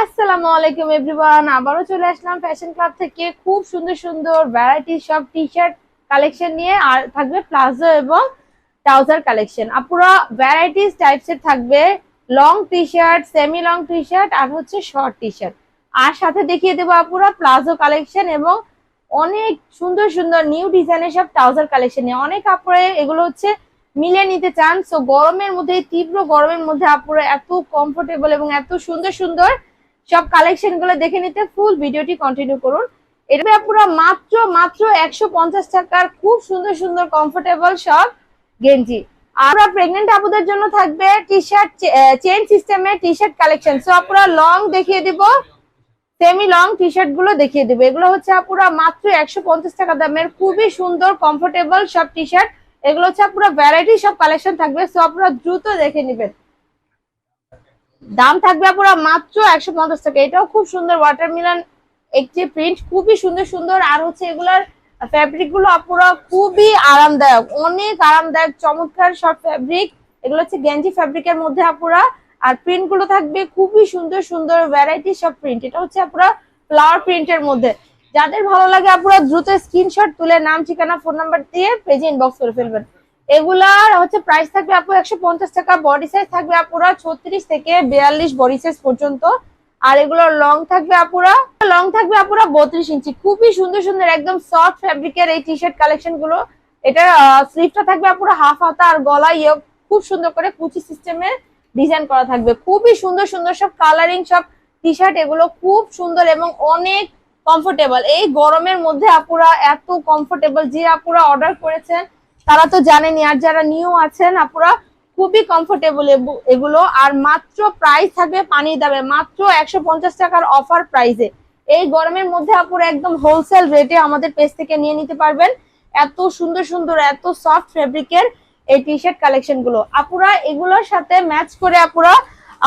আসসালামু আলাইকুম এভরিওয়ান আবারও চলে আসলাম ফ্যাশন ক্লাব থেকে। খুব সুন্দর সুন্দর ভ্যারাইটি সব টি শার্ট কালেকশন নিয়ে, আর থাকবে প্লাজো এবং ট্রাউজার কালেকশন আপুরা ভ্যারাইটিস টাইপসের থাকবে long T shirt semi long T shirt আর হচ্ছে শর্ট টি শার্ট আর সাথে দেখিয়ে দেবো আপুরা প্লাজো কালেকশন এবং অনেক সুন্দর সুন্দর নিউ ডিজাইনের সব ট্রাউজার কালেকশন নিয়ে। অনেক আপুরা এগুলো হচ্ছে মিলিয়ে নিতে চান। সো গরমের মধ্যে, তীব্র গরমের মধ্যে আপুরা এত কমফোর্টেবল এবং এত সুন্দর সুন্দর সব কালেকশনগুলো দেখে নিতে ফুল ভিডিওটি কন্টিনিউ করুন। এটা মাত্র মাত্র একশো পঞ্চাশ টাকার খুব সুন্দর সুন্দর কমফোর্টেবল সব গেঞ্জি। আর প্রেগনেন্ট আপুদের জন্য থাকবে টি শার্ট চেন সিস্টেমের টি শার্ট কালেকশন সো আপুরা লং দেখিয়ে দিব সেমি লং টি শার্টগুলো দেখিয়ে দেবো। এগুলো হচ্ছে আপুরা মাত্র একশো পঞ্চাশ টাকা দামের খুবই সুন্দর কমফোর্টেবল সব টি শার্ট এগুলো হচ্ছে আপুরা ভ্যারাইটি সব কালেকশন থাকবে। সো আপনারা দ্রুত দেখে নেবেন। দাম থাকবে আপুরা মাত্র একশো পঞ্চাশ টাকা। এটাও খুব সুন্দর ওয়াটারমেলন একটি প্রিন্ট খুবই সুন্দর সুন্দর। আর হচ্ছে এগুলার ফ্যাব্রিকগুলো আপুরা খুবই আরামদায়ক, অনেক আরামদায়ক, চমৎকার সব ফ্যাব্রিক এগুলো হচ্ছে গেঞ্জি ফ্যাব্রিকের মধ্যে আপুরা। আর প্রিন্টগুলো থাকবে খুবই সুন্দর সুন্দর ভ্যারাইটি সব প্রিন্ট এটা হচ্ছে আপুরা ফ্লাওয়ার প্রিন্টের মধ্যে। যাদের ভালো লাগে আপুরা দ্রুত স্ক্রিনশট তুলে নাম, ঠিকানা ফোন নাম্বার দিয়ে পেজে ইনবক্স করে ফেলবেন। এগুলার হচ্ছে প্রাইস থাকবে আপু একশো পঞ্চাশ টাকা বডি সাইজ থাকবে আপুরা ছত্রিশ থেকে বিয়াল্লিশ বডি সাইজ পর্যন্ত। আর এগুলোর লং থাকবে আপুরা লং থাকবে আপুরা বত্রিশ ইঞ্চি। খুবই সুন্দর সুন্দর একদম সফট ফ্যাব্রিকের এই টি শার্ট কালেকশনগুলো। এটার স্লিভটা থাকবে আপুরা হাফ হাতা আর গলা ইয়ে খুব সুন্দর করে কুচি সিস্টেমের ডিজাইন করা থাকবে। খুবই সুন্দর সুন্দর সব কালারিং সব টি শার্ট এগুলো খুব সুন্দর এবং অনেক কমফোর্টেবল এই গরমের মধ্যে আপুরা এত কমফোর্টেবল যে আপুরা অর্ডার করেছেন তারা তো জানেনি, আর যারা নিউ আছেন আপুরা খুবই কমফোর্টেবল এগুলো, আর মাত্র প্রাইস থাকবে পানির দামে, মাত্র একশো পঞ্চাশ টাকার অফার প্রাইসে এই গরমের মধ্যে আপুরা একদম হোলসেল রেটে আমাদের পেজ থেকে নিয়ে নিতে পারবেন। এত সুন্দর সুন্দর, এত সফট ফেব্রিকের এই টি শার্ট কালেকশনগুলো। আপুরা এগুলোর সাথে ম্যাচ করে আপুরা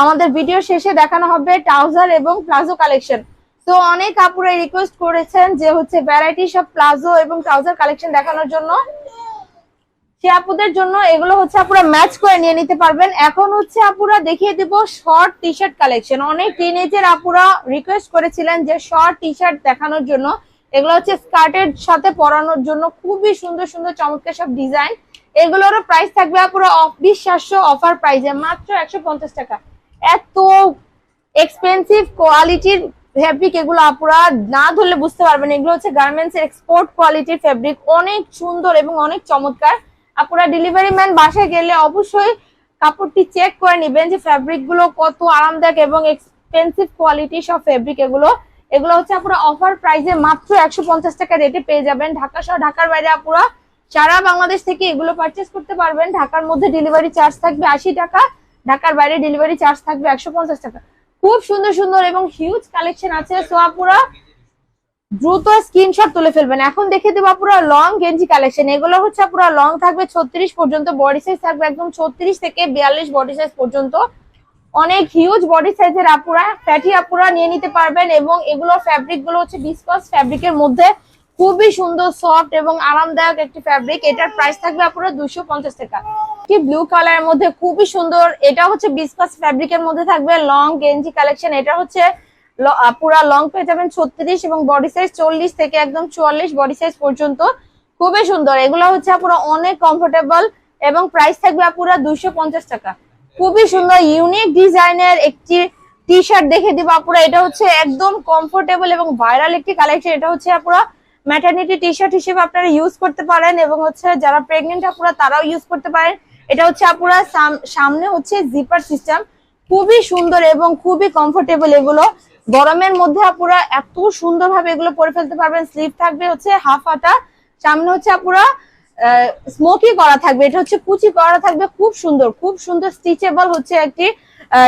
আমাদের ভিডিও শেষে দেখানো হবে ট্রাউজার এবং প্লাজো কালেকশন তো অনেক আপুরা রিকোয়েস্ট করেছেন যে হচ্ছে ভ্যারাইটি সব প্লাজো এবং ট্রাউজার কালেকশন দেখানোর জন্য। সে আপুদের জন্য এগুলো হচ্ছে আপুরা ম্যাচ করে নিয়ে নিতে পারবেন। এখন হচ্ছে আপুরা দেখিয়ে দিব শর্ট টি শার্ট কালেকশন অনেক টিনেজের আপুরা রিকোয়েস্ট করেছিলেন যে শর্ট টি শার্ট দেখানোর জন্য। এগুলো হচ্ছে স্কার্টের সাথে পরানোর জন্য খুবই সুন্দর সুন্দর, চমৎকার সব ডিজাইন এগুলোরও প্রাইস থাকবে আপুরা অবিশ্বাস্য অফার প্রাইসে মাত্র একশো পঞ্চাশ টাকা। এত এক্সপেন্সিভ কোয়ালিটির ফ্যাব্রিক এগুলো আপুরা না ধরলে বুঝতে পারবেন এগুলো হচ্ছে গার্মেন্টস এর এক্সপোর্ট কোয়ালিটির ফ্যাব্রিক অনেক সুন্দর এবং অনেক চমৎকার। আপনারা ডেলিভারি ম্যান বাসায় গেলে অবশ্যই কাপড়টি চেক করে নেবেন যে ফ্যাব্রিকগুলো কত আরামদায়ক এবং এক্সপেন্সিভ কোয়ালিটি সব ফ্যাব্রিক এগুলো। এগুলো হচ্ছে আপনারা অফার প্রাইসে মাত্র একশো পঞ্চাশ টাকা রেটে পেয়ে যাবেন। ঢাকা সহ ঢাকার বাইরে আপুরা সারা বাংলাদেশ থেকে এগুলো পারচেস করতে পারবেন। ঢাকার মধ্যে ডেলিভারি চার্জ থাকবে আশি টাকা, ঢাকার বাইরে ডেলিভারি চার্জ থাকবে একশো পঞ্চাশ টাকা। খুব সুন্দর সুন্দর এবং হিউজ কালেকশন আছে। সো আপুরা দ্রুত স্ক্রিনশট তুলে ফেলবেন। এখন দেখে দেবো পুরো লং গেঞ্জি কালেকশন এগুলো হচ্ছে পুরো লং থাকবে ছত্রিশ পর্যন্ত বডি সাইজ থাকবে একদম ছত্রিশ থেকে বিয়াল্লিশ বডি সাইজ পর্যন্ত। অনেক হিউজ বডি সাইজের আপুরা ফ্যাটি আপুরা নিয়ে নিতে পারবেন এবং এগুলো ফ্যাব্রিকগুলো হচ্ছে বিসকস ফ্যাব্রিকের মধ্যে। খুবই সুন্দর সফট এবং আরামদায়ক একটি ফ্যাব্রিক এটার প্রাইস থাকবে আপুরা দুশো পঞ্চাশ টাকা। কি ব্লু কালারের মধ্যে খুবই সুন্দর। এটা হচ্ছে বিসকস ফ্যাব্রিকের মধ্যে থাকবে লং গেঞ্জি কালেকশন এটা হচ্ছে পুরা লং পেয়ে যাবেন ছত্রিশ এবং বডি সাইজ চল্লিশ থেকে একদম চুয়াল্লিশ বডি সাইজ পর্যন্ত। খুবই সুন্দর। এগুলো হচ্ছে পুরো অনেক কমফোর্টেবল এবং প্রাইস থাকবে পুরো দুইশো টাকা। খুবই সুন্দর ইউনিক ডিজাইনের একটি টি শার্ট দেখে দিব আপুরা। এটা হচ্ছে একদম কমফোর্টেবল এবং ভাইরাল একটি কালেকশন এটা হচ্ছে আপুরা ম্যাটার্নিটি টি শার্ট হিসেবে আপনারা ইউজ করতে পারেন এবং হচ্ছে যারা প্রেগনেন্ট আপুরা, তারাও ইউজ করতে পারেন। এটা হচ্ছে আপুরা সামনে হচ্ছে জিপার সিস্টেম খুবই সুন্দর এবং খুবই কমফোর্টেবল এগুলো। গরমের মধ্যে আপুরা এত সুন্দর ভাবে এগুলো পরে ফেলতে পারবেন। স্লিভ থাকবে হচ্ছে হাফ হাতা সামনে হচ্ছে আপুরা স্মোকি করা থাকবে। এটা হচ্ছে কুচি করা থাকবে, খুব সুন্দর খুব সুন্দর স্টিচেবল হচ্ছে একটি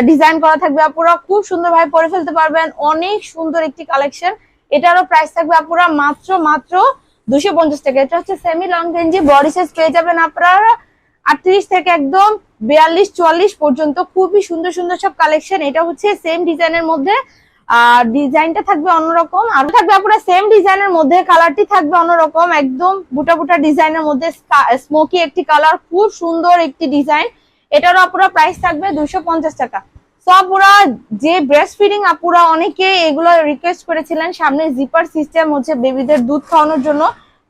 ডিজাইন করা থাকবে আপুরা। খুব সুন্দর ভাবে পরে ফেলতে পারবেন। অনেক সুন্দর একটি কালেকশন এটারও প্রাইস থাকবে আপুরা মাত্র মাত্র দুশো পঞ্চাশ টাকা। এটা হচ্ছে সেমি লং গেঞ্জি বডি সাইজ পেয়ে যাবেন আপনারা। আটত্রিশ থেকে একদম বিয়াল্লিশ, চুয়াল্লিশ পর্যন্ত খুবই সুন্দর সুন্দর সব কালেকশন এটা হচ্ছে সেম ডিজাইনের মধ্যে। আর ডিজাইনটা থাকবে অন্যরকম। আর থাকবে আপনার সেম ডিজাইনের মধ্যে কালারটি থাকবে অন্যরকম, একদম বুটা বুটা ডিজাইনের মধ্যে স্মোকি একটি কালার খুব সুন্দর একটি ডিজাইন এটারও আপনার প্রাইস থাকবে দুশো টাকা। তো আপুরা, যে ব্রেস্ট ফিডিং আপুরা অনেকে এগুলো রিকোয়েস্ট করেছিলেন সামনে জিপার সিস্টেম হচ্ছে বেবিদের দুধ খাওয়ানোর জন্য।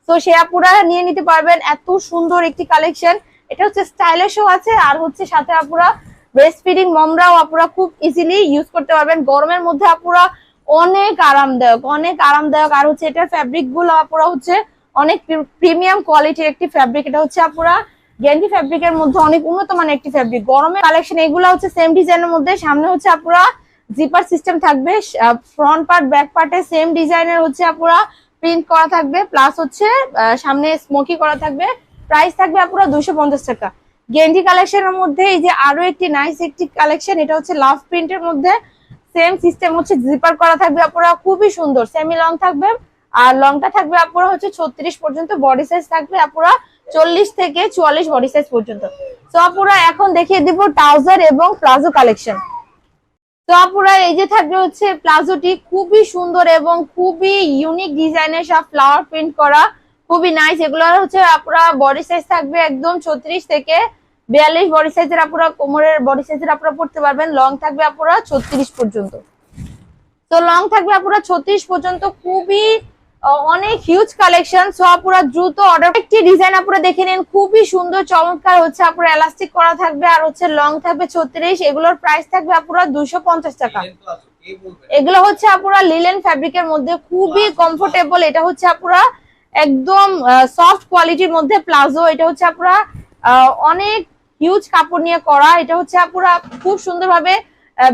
তো সে আপুরা নিয়ে নিতে পারবেন এত সুন্দর একটি কালেকশন এটা হচ্ছে স্টাইলিশও আছে, আর হচ্ছে সাথে আপুরা ব্রেস্ট ফিডিং মমরাও আপুরা খুব ইজিলি ইউজ করতে পারবেন। গরমের মধ্যে আপুরা অনেক আরামদায়ক অনেক আরামদায়ক। আর হচ্ছে এটার ফ্যাব্রিকগুলো আপুরা হচ্ছে অনেক প্রিমিয়াম কোয়ালিটির একটি ফ্যাব্রিক এটা হচ্ছে আপুরা গেঞ্জি ফ্যাব্রিকের মধ্যে অনেক উন্নত মানের একটি ফ্যাব্রিক গরমের কালেকশন এগুলো হচ্ছে সেম ডিজাইনের মধ্যে। সামনে হচ্ছে আপুরা জিপার সিস্টেম থাকবে ফ্রন্ট পার্ট ব্যাক পার্টে সেম ডিজাইনের হচ্ছে আপুরা প্রিন্ট করা থাকবে। প্লাস হচ্ছে সামনে স্মোকি করা থাকবে। প্রাইস থাকবে আপুরা পঞ্চাশ টাকা। গেঞ্জি কালেকশনের মধ্যে এই যে আরও একটি নাইস একটি কালেকশন এটা হচ্ছে লাভ প্রিন্টের মধ্যে। সেম সিস্টেম হচ্ছে জিপার করা থাকবে আপুরা, খুবই সুন্দর। সেমি লং থাকবে আর লংটা থাকবে আপুরা হচ্ছে ছত্রিশ পর্যন্ত বডি সাইজ থাকবে আপুরা, চল্লিশ থেকে চুয়াল্লিশ বডি সাইজ পর্যন্ত। তো আপুরা, এখন দেখিয়ে দিব ট্রাউজার এবং প্লাজো কালেকশন তো আপুরা, এই যে থাকবে হচ্ছে প্লাজোটি, খুবই সুন্দর এবং খুবই ইউনিক ডিজাইনের সব ফ্লাওয়ার প্রিন্ট করা। খুবই নাইস এগুলো হচ্ছে আপুরা বডি সাইজ থাকবে একদম ছত্রিশ থেকে বিয়াল্লিশ বডি সাইজের আপুরা কোমরের বডি সাইজের আপুরা পড়তে পারবেন। লং থাকবে আপুরা ছত্রিশ পর্যন্ত। তো লং থাকবে আপুরা ছত্রিশ পর্যন্ত। খুবই অনেক হিউজ কালেকশন সো আপুরা দ্রুত অর্ডার একটি ডিজাইন আপুরা দেখে নিন। খুবই সুন্দর চমৎকার হচ্ছে। আপুরা এলাস্টিক করা থাকবে আর হচ্ছে লং থাকবে ছত্রিশ। এগুলোর প্রাইস থাকবে আপুরা দুশো পঞ্চাশ টাকা। এগুলো হচ্ছে আপুরা লিলেন ফ্যাব্রিকের মধ্যে। খুবই কমফোর্টেবল এটা হচ্ছে আপুরা একদম সফট কোয়ালিটির মধ্যে প্লাজো। এটা হচ্ছে আপুরা আহ, অনেক হিউজ কাপড় নিয়ে করা। এটা হচ্ছে আপুরা খুব সুন্দরভাবে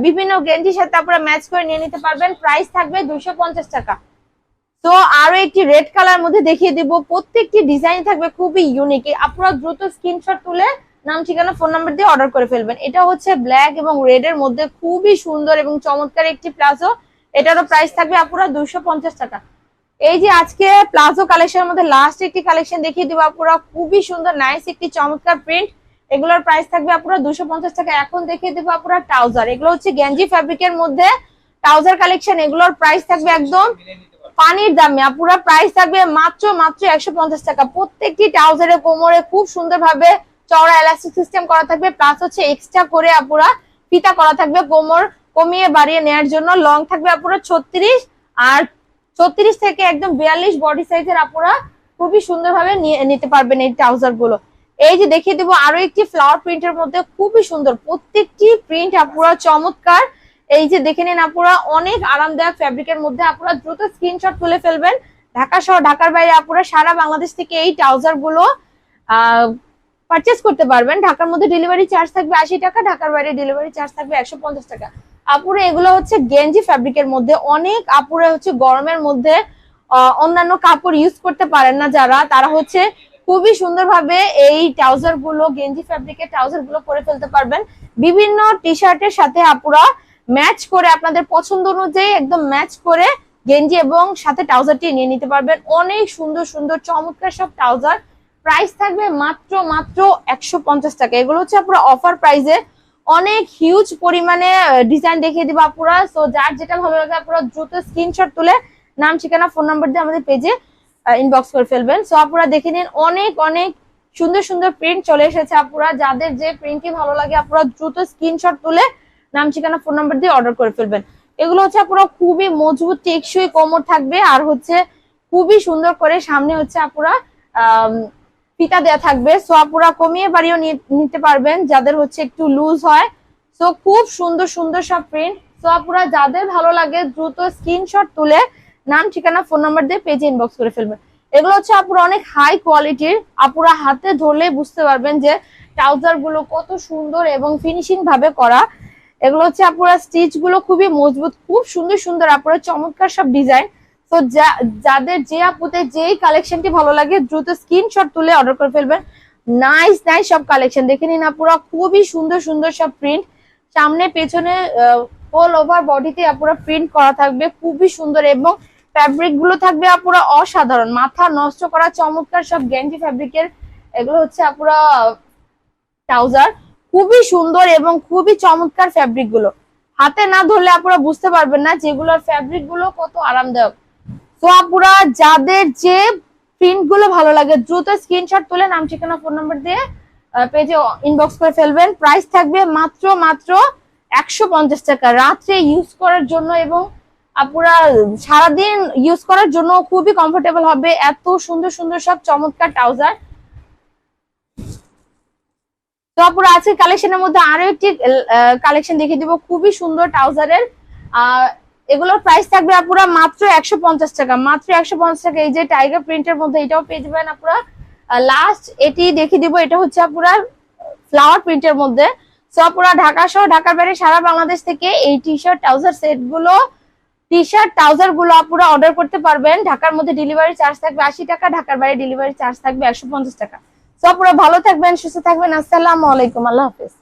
বিভিন্ন গেঞ্জির সাথে আপনারা ম্যাচ করে নিয়ে নিতে পারবেন। প্রাইস থাকবে দুইশো পঞ্চাশ টাকা। তো আরও একটি রেড কালার মধ্যে দেখিয়ে দিব। প্রত্যেকটি ডিজাইন থাকবে খুবই ইউনিক আপনারা দ্রুত স্ক্রিনশট তুলে নাম, ঠিকানা ফোন নাম্বার দিয়ে অর্ডার করে ফেলবেন। এটা হচ্ছে ব্ল্যাক এবং রেড এর মধ্যে খুবই সুন্দর এবং চমৎকার একটি প্লাজো। এটারও প্রাইস থাকবে আপুরা দুইশো পঞ্চাশ টাকা। এই যে আজকে প্লাজো কালেকশনের মধ্যে লাস্ট একটি কালেকশন দেখিয়ে দিব আপুরা। খুবই সুন্দর নাইস একটি চমৎকার প্রিন্ট এগুলোর প্রাইস থাকবে আপুরা দুশো টাকা। এখন দেখিয়ে দেবো আপুরা ট্রাউজার এগুলো হচ্ছে গেঞ্জি ফ্যাব্রিকের মধ্যে ট্রাউজার কালেকশন এগুলোর প্রাইস থাকবে একদম পানির দামে। আপুরা প্রাইস থাকবে মাত্র মাত্র একশো পঞ্চাশ টাকা। প্রত্যেকটি ট্রাউজারের কোমরে খুব সুন্দর ভাবে চওড়া এলাস্টিক সিস্টেম করা থাকবে। প্লাস হচ্ছে এক্সট্রা করে আপুরা ফিতা করা থাকবে কোমর কমিয়ে বাড়িয়ে নেওয়ার জন্য। লং থাকবে আপুরা ছত্রিশ আর ছত্রিশ থেকে একদম বিয়াল্লিশ বডি সাইজের আপুরা খুবই সুন্দরভাবে নিয়ে নিতে পারবেন এই ট্রাউজারগুলো। এই যে দেখিয়ে দেবো আরও একটি ফ্লাওয়ার প্রিন্টের মধ্যে, খুবই সুন্দর। প্রত্যেকটি প্রিন্ট আপুরা চমৎকার। এই যে দেখে নিন আপুরা, অনেক আরামদায়ক ফ্যাব্রিকের মধ্যে আপুরা দ্রুত স্ক্রিনশট তুলে ফেলবেন। ঢাকা সহ ঢাকার বাইরে আপুরা সারা বাংলাদেশ থেকে এই ট্রাউজারগুলো পারচেস করতে পারবেন। ঢাকার মধ্যে ডেলিভারি চার্জ থাকবে আশি টাকা, ঢাকার বাইরে ডেলিভারি চার্জ থাকবে একশো পঞ্চাশ টাকা। আপুরে, এগুলো হচ্ছে গেঞ্জি ফ্যাব্রিকের মধ্যে। অনেক আপুরে হচ্ছে গরমের মধ্যে অন্যান্য কাপড় ইউজ করতে পারেন না যারা। তারা হচ্ছে খুবই সুন্দরভাবে এই ট্রাউজারগুলো, গেঞ্জি ফ্যাব্রিকের ট্রাউজারগুলো পরে ফেলতে পারবেন। বিভিন্ন টি শার্টের সাথে আপুরা ম্যাচ করে আপনাদের পছন্দ অনুযায়ী একদম ম্যাচ করে গেঞ্জি এবং সাথে ট্রাউজারটি নিয়ে নিতে পারবেন। অনেক সুন্দর সুন্দর, চমৎকার সব ট্রাউজার প্রাইস থাকবে মাত্র মাত্র একশো পঞ্চাশ টাকা। এগুলো হচ্ছে আপনারা অফার প্রাইসে অনেক হিউজ পরিমাণে ডিজাইন দেখিয়ে দিব আপুরা। সো যার যেটা ভালো লাগে আপনারা দ্রুত স্ক্রিনশট তুলে নাম, ঠিকানা ফোন নাম্বার দিয়ে আমাদের পেজে ইনবক্স করে ফেলবেন। সো আপুরা দেখে নিন, অনেক অনেক সুন্দর সুন্দর প্রিন্ট চলে এসেছে আপুরা। যাদের যে প্রিন্টটি ভালো লাগে, আপুরা দ্রুত স্ক্রিনশট তুলে নাম, ঠিকানা ফোন নাম্বার দিয়ে অর্ডার করে ফেলবেন। এগুলো হচ্ছে আপুরা খুবই মজবুত, টেকসই কোমর থাকবে আর হচ্ছে খুবই সুন্দর করে সামনে হচ্ছে আপুরা ফিতা দেয়া থাকবে। সো আপুরা কমিয়ে বাড়িও নিতে পারবেন, যাদের হচ্ছে একটু লুজ হয়। সো খুব সুন্দর সুন্দর সব প্রিন্ট সো আপুরা যাদের ভালো লাগে, দ্রুত স্ক্রিনশট তুলে নাম, ঠিকানা ফোন নাম্বার দিয়ে পেজে ইনবক্স করে ফেলবেন। এগুলো হচ্ছে আপুরা অনেক হাই কোয়ালিটির আপুরা হাতে ধরলে বুঝতে পারবেন যে ট্রাউজারগুলো কত সুন্দর এবং ফিনিশিং ভাবে করা। এগুলো হচ্ছে আপুরা স্টিচগুলো খুবই মজবুত, খুব সুন্দর সুন্দর আপুরা, চমৎকার সব ডিজাইন তো যাদের যে আপুতে যেই কালেকশনটি ভালো লাগে, দ্রুত স্ক্রিনশট তুলে অর্ডার করে ফেলবেন। নাইস নাইস সব কালেকশন দেখে নিন আপুরা, খুবই সুন্দর সুন্দর সব প্রিন্ট সামনে, পেছনে অল ওভার বডিতে আপুরা প্রিন্ট করা থাকবে, খুবই সুন্দর এবং ফ্যাব্রিকগুলো থাকবে আপুরা অসাধারণ। মাথা নষ্ট করা চমৎকার সব গেঞ্জি ফ্যাব্রিকের এগুলো হচ্ছে আপুরা ট্রাউজার খুবই সুন্দর এবং খুবই চমৎকার ফ্যাব্রিকগুলো। হাতে না ধরলে আপনারা বুঝতে পারবেন না যেগুলোর ফ্যাব্রিকগুলো কত আরামদায়ক। তো আপুরা, যাদের যে প্রিন্টগুলো ভালো লাগে, দ্রুত স্ক্রিনশট তুলে নাম, ঠিকানা ফোন নাম্বার দিয়ে পেজে ইনবক্স করে ফেলবেন। প্রাইস থাকবে মাত্র মাত্র একশো পঞ্চাশ টাকা। রাত্রে ইউজ করার জন্য এবং আপুরা সারাদিন ইউজ করার জন্য খুবই কমফোর্টেবল হবে। এত সুন্দর সুন্দর সব চমৎকার ট্রাউজার তো আপুরা, আজকে কালেকশনের মধ্যে আরও একটি কালেকশন দেখে দিব। খুবই সুন্দর ট্রাউজারের এগুলোর প্রাইস থাকবে আপুরা মাত্র একশো পঞ্চাশ টাকা। মাত্র একশো পঞ্চাশ টাকা। এই যে টাইগার প্রিন্টের মধ্যে এটাও পেয়ে যাবেন আপুরা। লাস্ট এটি দেখে দিব। এটা হচ্ছে আপুরা ফ্লাওয়ার প্রিন্টের মধ্যে। সো আপুরা ঢাকা সহ ঢাকার বাইরে সারা বাংলাদেশ থেকে এই টি শার্ট ট্রাউজার সেটগুলো টি শার্ট ট্রাউজারগুলো আপুরা অর্ডার করতে পারবেন। ঢাকার মধ্যে ডেলিভারি চার্জ থাকবে আশি টাকা, ঢাকার বাইরে ডেলিভারি চার্জ থাকবে একশো পঞ্চাশ টাকা। সো আপুরা ভালো থাকবেন, সুস্থ থাকবেন। আসসালামু আলাইকুম, আল্লাহ হাফিজ।